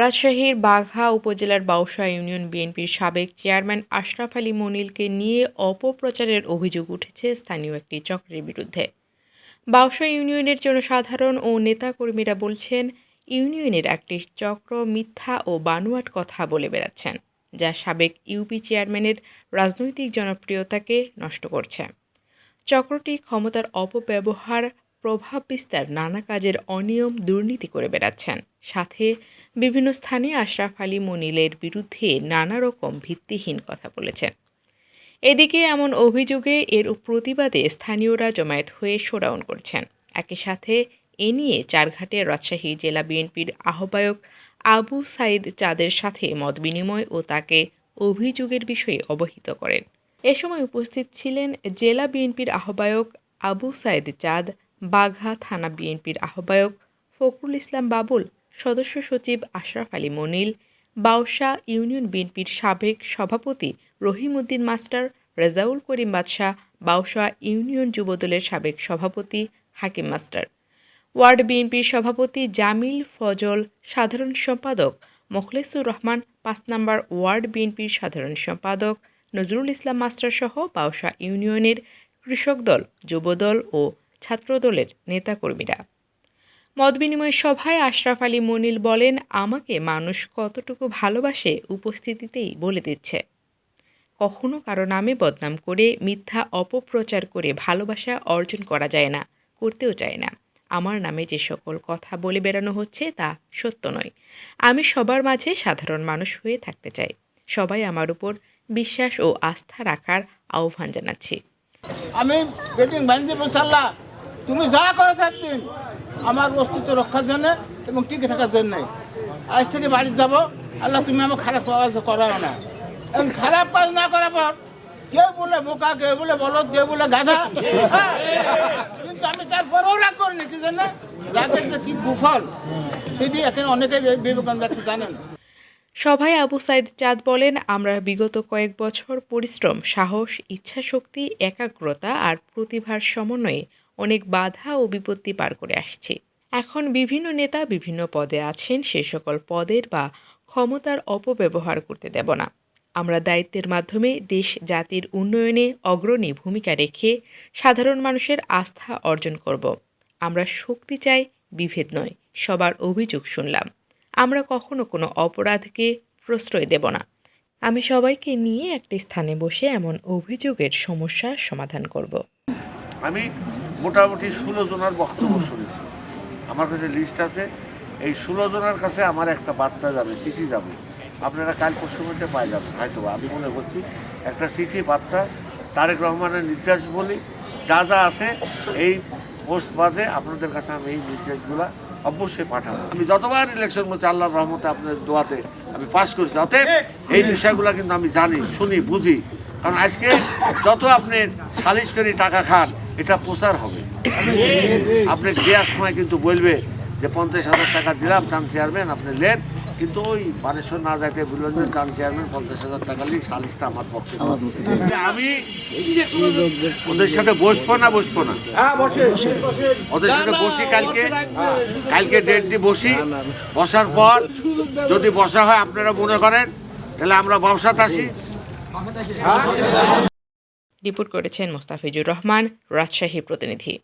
রাজশাহীর বাঘা উপজেলার বাউসা ইউনিয়ন বিএনপির সাবেক চেয়ারম্যান আশরাফ আলী মনিলকে নিয়ে অপপ্রচারের অভিযোগ উঠেছে স্থানীয় একটি চক্রের বিরুদ্ধে। বাউসা ইউনিয়নের জনসাধারণ ও নেতাকর্মীরা বলছেন, ইউনিয়নের একটি চক্র মিথ্যা ও বানোয়াট কথা বলে বেড়াচ্ছেন, যা সাবেক ইউপি চেয়ারম্যানের রাজনৈতিক জনপ্রিয়তাকে নষ্ট করছে। চক্রটি ক্ষমতার অপব্যবহার প্রভাব বিস্তার নানা কাজের অনিয়ম দুর্নীতি করে বেড়াচ্ছেন। সাথে বিভিন্ন স্থানে আশরাফ আলী মনিলের বিরুদ্ধে নানা রকম ভিত্তিহীন কথা বলেছেন। এদিকে এমন অভিযোগে এর প্রতিবাদে স্থানীয়রা জমায়েত হয়ে শোডাউন করছেন। একই সাথে এ নিয়ে চারঘাটে রাজশাহী জেলা বিএনপির আহ্বায়ক আবু সাইদ চাঁদের সাথে মত বিনিময় ও তাকে অভিযোগের বিষয়ে অবহিত করেন। এ সময় উপস্থিত ছিলেন জেলা বিএনপির আহ্বায়ক আবু সাইদ চাঁদ বাঘা থানা বিএনপির আহ্বায়ক ফখরুল ইসলাম বাবুল, সদস্য সচিব আশরাফ আলী মনিল, বাউসা ইউনিয়ন বিএনপির সাবেক সভাপতি রহিমউদ্দিন মাস্টার, রেজাউল করিম বাদশাহ, বাউসা ইউনিয়ন যুবদলের সাবেক সভাপতি হাকিম মাস্টার। ওয়ার্ড বিএনপির সভাপতি জামিল ফজল, সাধারণ সম্পাদক মোখলেসুর রহমান, পাঁচ নম্বর ওয়ার্ড বিএনপির সাধারণ সম্পাদক নজরুল ইসলাম মাস্টার সহ বাউসা ইউনিয়নের কৃষক দল, যুবদল ও ছাত্রদলের নেতাকর্মীরা। মত মতবিনিময় সভায় আশরাফ আলী মনিল বলেন, আমাকে মানুষ কতটুকু ভালোবাসে উপস্থিতিতেই বলে দিচ্ছে। কখনো কারও নামে বদনাম করে, মিথ্যা অপপ্রচার করে ভালোবাসা অর্জন করা যায় না, করতেও চায় না। আমার নামে যে সকল কথা বলে বেড়ানো হচ্ছে, তা সত্য নয়। আমি সবার মাঝে সাধারণ মানুষ হয়ে থাকতে চাই। সবাই আমার উপর বিশ্বাস ও আস্থা রাখার আহ্বান জানাচ্ছি। আমি তুমি যা করো দিন আমার অস্তিত্ব রক্ষার জন্য এবং টিকে থাকার জন্য। আজ থেকে বাড়ি যাব, আল্লাহ তুমি আমার খারাপ কাজ করাও না। এবং খারাপ কাজ না করার পর, কেউ বলে বোকা, কেউ বলে বলদ, কেউ বলে গাধা। কিন্তু আমি তারপরেও রাগ করিনি, কি জন্য? রাগের যে কি কুফল সেটি এখন অনেকে বিবেকানন্দ জানেন। সভায় আবু সাইদ চাঁদ বলেন, আমরা বিগত কয়েক বছর পরিশ্রম, সাহস, ইচ্ছাশক্তি, একাগ্রতা আর প্রতিভার সমন্বয়ে অনেক বাধা ও বিপত্তি পার করে আসছি। এখন বিভিন্ন নেতা বিভিন্ন পদে আছেন, সে সকল পদের বা ক্ষমতার অপব্যবহার করতে দেব না। আমরা দায়িত্বের মাধ্যমে দেশ, জাতির উন্নয়নে অগ্রণী ভূমিকা রেখে সাধারণ মানুষের আস্থা অর্জন করব। আমরা শক্তি চাই, বিভেদ নয়, সবার অভিযোগ শুনলাম। আমরা কখনো কোনো অপরাধকে প্রশ্রয় দেব না। আমি সবাইকে নিয়ে একটি স্থানে বসে এমন অভিযোগের সমস্যার সমাধান করব। আমি মোটামুটি ষোলো জনের বক্তব্য শুনেছি। আমার কাছে লিস্ট আছে। এই ষোলো জনের কাছে আমার একটা বার্তা যাবে, চিঠি যাবে। আপনারা কাল পরশুর মধ্যে পাই যাবেন। হয়তো আমি মনে করছি একটা চিঠি, বার্তা, তারেক রহমানের নির্দেশ বলি। যা যা আছে এই পোস্ট বাদে আপনাদের কাছে আমি এই নির্দেশগুলা অবশ্যই পাঠাবো। আমি যতবার ইলেকশন করছি, আল্লাহর রহমতে আপনাদের দোয়াতে আমি পাস করছি। অতএব এই বিষয়গুলো কিন্তু আমি জানি, শুনি, বুঝি। কারণ আজকে যত আপনি সালিশ করে টাকা খান এটা প্রচার হবে। আপনি দেওয়ার সময় কিন্তু বলবে যে পঞ্চাশ হাজার টাকা দিলাম চান চেয়ারম্যান আপনি নেন কিন্তু ওই বানেশ্বর না যাইতে বলবেন যে চান চেয়ারম্যান পঞ্চাশ হাজার টাকা নিয়ে সালিশটা আমার পক্ষে আমি ওদের সাথে বসবো না বসবো না? ওদের সাথে বসি কালকে। কালকে ডেট দিয়ে বসি। বসার পর যদি বসা হয় আপনারা মনে করেন তাহলে আমরা ব্যবসাতে আসি। রিপোর্ট করেছেন মোস্তাফিজুর রহমান রাজশাহী প্রতিনিধি।